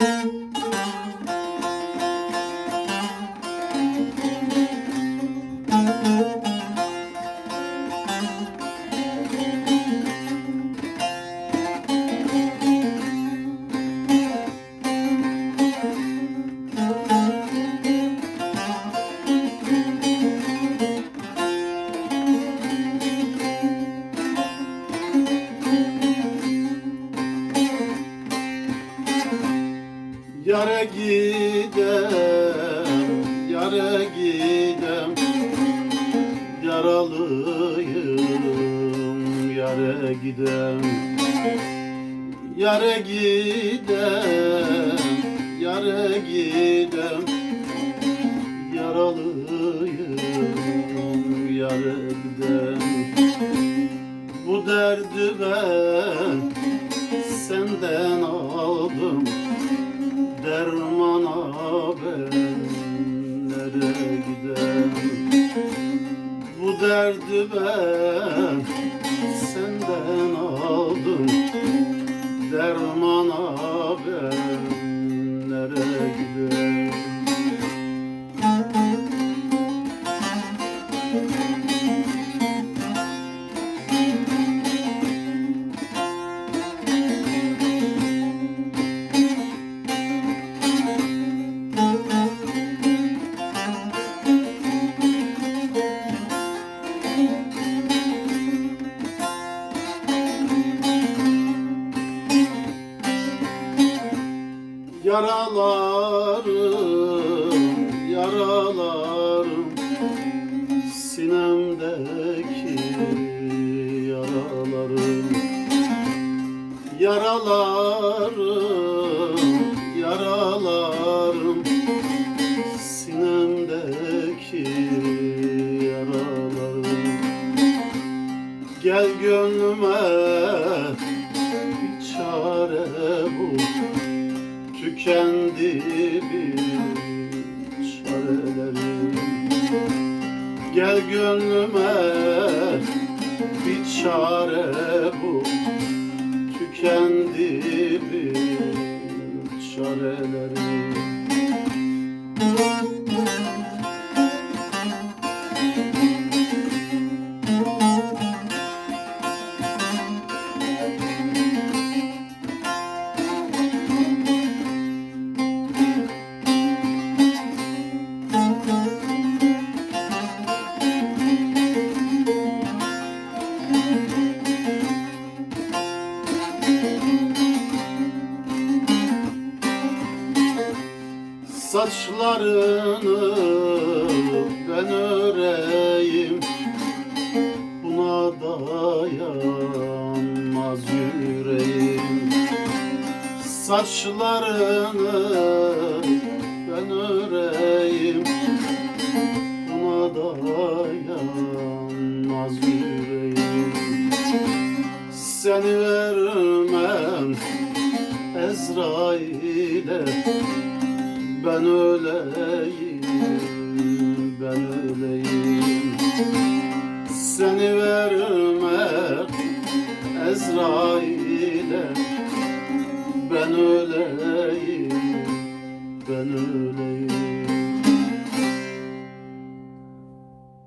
Música Yara gidem, yara gidem. Yaralıyım, yara gidem. Yara gidem, yara gidem. Yaralıyım, yara gidem. Bu derdi ben senden aldım dermana ben nereye gidem Bu derdi ben senden aldım. Dermana ben Yaralarım, yaralarım Sinemdeki yaralarım. Yaralarım, yaralarım Sinemdeki yaralarım. Gel gönlüme bir çare bul Tükendi bir çarelerim Gel gönlüme bir çare bul Tükendi bir çarelerim Saçlarını ben öreyim. Buna dayanmaz yüreğim. Saçlarını ben öreyim. Buna dayanmaz yüreğim. Seni vermem Ezrail'e ben öleyim, ben öleyim. Seni vermem Ezrail'e Ben öleyim, ben öleyim